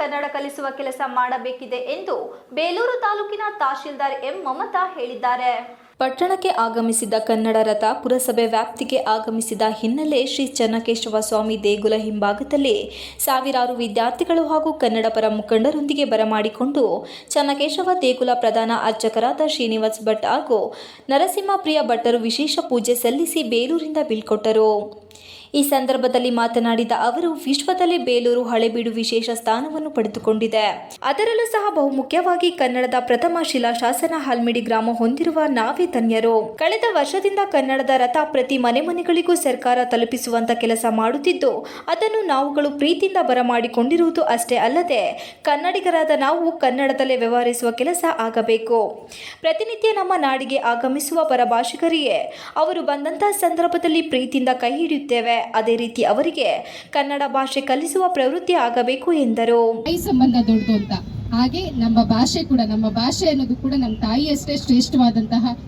ಕನ್ನಡ ಕಲಿಸುವ ಕೆಲಸ ಮಾಡಬೇಕಿದೆ ಎಂದು ಬೇಲೂರು ತಾಲೂಕಿನ ತಹಶೀಲ್ದಾರ್ ಎಂ ಮಮತಾ ಹೇಳಿದ್ದಾರೆ. ಪಟ್ಟಣಕ್ಕೆ ಆಗಮಿಸಿದ ಕನ್ನಡ ರಥ ಪುರಸಭೆ ವ್ಯಾಪ್ತಿಗೆ ಆಗಮಿಸಿದ ಹಿನ್ನೆಲೆ ಶ್ರೀ ಚನ್ನಕೇಶವ ಸ್ವಾಮಿ ದೇಗುಲ ಹಿಂಭಾಗದಲ್ಲಿ ಸಾವಿರಾರು ವಿದ್ಯಾರ್ಥಿಗಳು ಹಾಗೂ ಕನ್ನಡ ಪರ ಮುಖಂಡರೊಂದಿಗೆ ಬರಮಾಡಿಕೊಂಡು ಚನ್ನಕೇಶವ ದೇಗುಲ ಪ್ರಧಾನ ಅರ್ಚಕರಾದ ಶ್ರೀನಿವಾಸ್ ಭಟ್ ಹಾಗೂ ನರಸಿಂಹಪ್ರಿಯ ಭಟ್ಟರು ವಿಶೇಷ ಪೂಜೆ ಸಲ್ಲಿಸಿ ಬೇಲೂರಿಂದ ಬೀಳ್ಕೊಟ್ಟರು. ಈ ಸಂದರ್ಭದಲ್ಲಿ ಮಾತನಾಡಿದ ಅವರು, ವಿಶ್ವದಲ್ಲೇ ಬೇಲೂರು ಹಳೆಬೀಡು ವಿಶೇಷ ಸ್ಥಾನವನ್ನು ಪಡೆದುಕೊಂಡಿದೆ. ಅದರಲ್ಲೂ ಸಹ ಬಹುಮುಖ್ಯವಾಗಿ ಕನ್ನಡದ ಪ್ರಥಮ ಶಿಲಾ ಶಾಸನ ಹಾಲ್ಮಿಡಿ ಗ್ರಾಮ ಹೊಂದಿರುವ ನಾವೇ ಧನ್ಯರು ಕಳೆದ ವರ್ಷದಿಂದ ಕನ್ನಡದ ರಥ ಪ್ರತಿ ಮನೆ ಮನೆಗಳಿಗೂ ಸರ್ಕಾರ ತಲುಪಿಸುವಂತ ಕೆಲಸ ಮಾಡುತ್ತಿದ್ದು, ಅದನ್ನು ನಾವುಗಳು ಪ್ರೀತಿಯಿಂದ ಬರಮಾಡಿಕೊಂಡಿರುವುದು ಅಷ್ಟೇ ಅಲ್ಲದೆ, ಕನ್ನಡಿಗರಾದ ನಾವು ಕನ್ನಡದಲ್ಲೇ ವ್ಯವಹರಿಸುವ ಕೆಲಸ ಆಗಬೇಕು. ಪ್ರತಿನಿತ್ಯ ನಮ್ಮ ನಾಡಿಗೆ ಆಗಮಿಸುವ ಪರಭಾಷಿಕರಿಗೆ ಅವರು ಬಂದಂತಹ ಸಂದರ್ಭದಲ್ಲಿ ಪ್ರೀತಿಯಿಂದ ಕೈ ಹಿಡಿಯುತ್ತೇವೆ. ಅದೇ ರೀತಿ ಅವರಿಗೆ ಕನ್ನಡ ಭಾಷೆ ಕಲಿಸುವ ಪ್ರವೃತ್ತಿ ಆಗಬೇಕು ಎಂದರು. ಸಂಬಂಧ ದೊಡ್ಡದು ಅಂತ. ಹಾಗೆ ನಮ್ಮ ಭಾಷೆ ಕೂಡ ನಮ್ಮ ಭಾಷೆ ಅನ್ನೋದು ಕೂಡ ನಮ್ಮ ತಾಯಿಯಷ್ಟೇ ಶ್ರೇಷ್ಠವಾದಂತಹ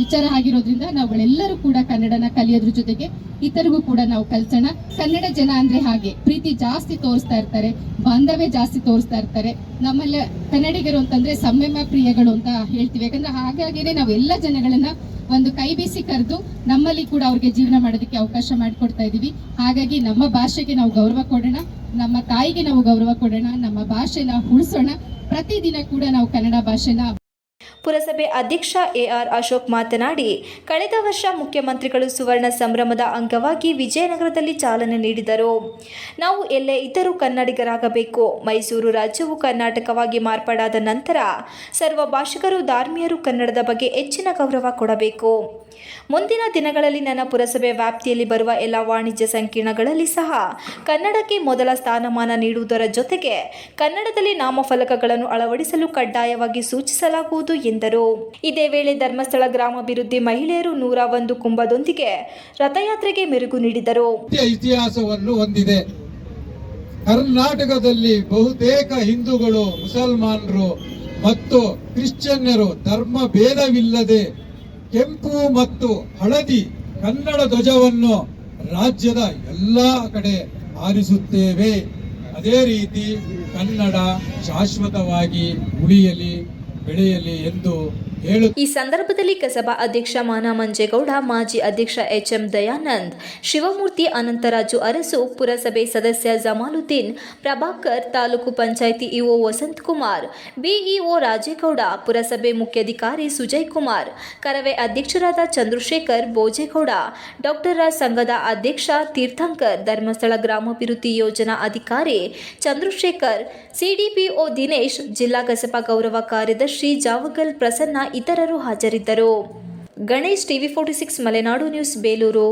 ವಿಚಾರ ಆಗಿರೋದ್ರಿಂದ ನಾವುಗಳೆಲ್ಲರೂ ಕೂಡ ಕನ್ನಡನ ಕಲಿಯೋದ್ರ ಜೊತೆಗೆ ಇತರಿಗೂ ಕೂಡ ನಾವು ಕಲ್ಸೋಣ. ಕನ್ನಡ ಜನ ಅಂದ್ರೆ ಹಾಗೆ, ಪ್ರೀತಿ ಜಾಸ್ತಿ ತೋರಿಸ್ತಾ ಇರ್ತಾರೆ, ಬಾಂಧವ್ಯ ಜಾಸ್ತಿ ತೋರಿಸ್ತಾ ಇರ್ತಾರೆ. ನಮ್ಮಲ್ಲ ಕನ್ನಡಿಗರು ಅಂತಂದ್ರೆ ಸಂಯಮ ಪ್ರಿಯಗಳು ಅಂತ ಹೇಳ್ತೀವಿ. ಯಾಕಂದ್ರೆ ಹಾಗಾಗಿನೇ ನಾವು ಎಲ್ಲ ಜನಗಳನ್ನ ಒಂದು ಕೈ ಬೀಸಿ ಕರೆದು ನಮ್ಮಲ್ಲಿ ಕೂಡ ಅವ್ರಿಗೆ ಜೀವನ ಮಾಡೋದಕ್ಕೆ ಅವಕಾಶ ಮಾಡಿಕೊಡ್ತಾ ಇದೀವಿ. ಹಾಗಾಗಿ ನಮ್ಮ ಭಾಷೆಗೆ ನಾವು ಗೌರವ ಕೊಡೋಣ, ನಮ್ಮ ತಾಯಿಗೆ ನಾವು ಗೌರವ ಕೊಡೋಣ, ನಮ್ಮ ಭಾಷೆನ ಉಳಿಸೋಣ. ಪ್ರತಿದಿನ ಕೂಡ ನಾವು ಕನ್ನಡ ಭಾಷೆನ ಪುರಸಭೆ ಅಧ್ಯಕ್ಷ ಎಆರ್ ಅಶೋಕ್ ಮಾತನಾಡಿ, ಕಳೆದ ವರ್ಷ ಮುಖ್ಯಮಂತ್ರಿಗಳು ಸುವರ್ಣ ಸಂಭ್ರಮದ ಅಂಗವಾಗಿ ವಿಜಯನಗರದಲ್ಲಿ ಚಾಲನೆ ನೀಡಿದರು. ನಾವು ಎಲ್ಲೇ ಇದ್ದರೂ ಕನ್ನಡಿಗರಾಗಬೇಕು. ಮೈಸೂರು ರಾಜ್ಯವು ಕರ್ನಾಟಕವಾಗಿ ಮಾರ್ಪಾಡಾದ ನಂತರ ಸರ್ವ ಭಾಷಿಕರು, ಧಾರ್ಮೀಯರು ಕನ್ನಡದ ಬಗ್ಗೆ ಹೆಚ್ಚಿನ ಗೌರವ ಕೊಡಬೇಕು. ಮುಂದಿನ ದಿನಗಳಲ್ಲಿ ನನ್ನ ಪುರಸಭೆ ವ್ಯಾಪ್ತಿಯಲ್ಲಿ ಬರುವ ಎಲ್ಲ ವಾಣಿಜ್ಯ ಸಂಕೀರ್ಣಗಳಲ್ಲಿ ಸಹ ಕನ್ನಡಕ್ಕೆ ಮೊದಲ ಸ್ಥಾನಮಾನ ನೀಡುವುದರ ಜೊತೆಗೆ ಕನ್ನಡದಲ್ಲಿ ನಾಮಫಲಕಗಳನ್ನು ಅಳವಡಿಸಲು ಕಡ್ಡಾಯವಾಗಿ ಸೂಚಿಸಲಾಗುವುದು ಎಂದರು. ಇದೇ ವೇಳೆ ಧರ್ಮಸ್ಥಳ ಗ್ರಾಮಾಭಿವೃದ್ಧಿ ಮಹಿಳೆಯರು ನೂರ ಒಂದು ಕುಂಭದೊಂದಿಗೆ ರಥಯಾತ್ರೆಗೆ ಮೆರುಗು ನೀಡಿದರು. ಇತಿಹಾಸವನ್ನು ಹೊಂದಿದೆ. ಕರ್ನಾಟಕದಲ್ಲಿ ಬಹುತೇಕ ಹಿಂದೂಗಳು, ಮುಸಲ್ಮಾನರು ಮತ್ತು ಕ್ರಿಶ್ಚಿಯನ್ನರು ಧರ್ಮ ಭೇದವಿಲ್ಲದೆ ಕೆಂಪು ಮತ್ತು ಹಳದಿ ಕನ್ನಡ ಧ್ವಜವನ್ನು ರಾಜ್ಯದ ಎಲ್ಲ ಕಡೆ ಆರಿಸುತ್ತೇವೆ ಅದೇ ರೀತಿ ಕನ್ನಡ ಶಾಶ್ವತವಾಗಿ ಉಳಿಯಲಿ. ಬೆಳೆಯಲಿ ಎಂದು ಈ ಸಂದರ್ಭದಲ್ಲಿ ಕಸಬಾ ಅಧ್ಯಕ್ಷ ಮಾನ ಮಂಜೇಗೌಡ, ಮಾಜಿ ಅಧ್ಯಕ್ಷ ಎಚ್ ಎಂ ದಯಾನಂದ್, ಶಿವಮೂರ್ತಿ ಅನಂತರಾಜು ಅರಸು, ಪುರಸಭೆ ಸದಸ್ಯ ಜಮಾಲುದ್ದೀನ್, ಪ್ರಭಾಕರ್ ತಾಲೂಕು ಪಂಚಾಯಿತಿ ಇಒ ವಸಂತ್ ಕುಮಾರ್ ಬಿಇಒ ರಾಜೇಗೌಡ, ಪುರಸಭೆ ಮುಖ್ಯಾಧಿಕಾರಿ ಸುಜಯ್ ಕುಮಾರ್ ಕರವೇ ಅಧ್ಯಕ್ಷರಾದ ಚಂದ್ರಶೇಖರ್ ಬೋಜೇಗೌಡ ಡಾಕ್ಟರ್ ಸಂಘದ ಅಧ್ಯಕ್ಷ ತೀರ್ಥಂಕರ್, ಧರ್ಮಸ್ಥಳ ಗ್ರಾಮಾಭಿವೃದ್ಧಿ ಯೋಜನಾ ಅಧಿಕಾರಿ ಚಂದ್ರಶೇಖರ್, ಸಿಡಿಪಿಒ ದಿನೇಶ್, ಜಿಲ್ಲಾ ಕಸಬಾ ಗೌರವ ಕಾರ್ಯದರ್ಶಿ ಜಾವಗಲ್ ಪ್ರಸನ್ನ ಇತರರು ಹಾಜರಿದ್ದರು. Ganesh TV forty six Malenadu news Belur.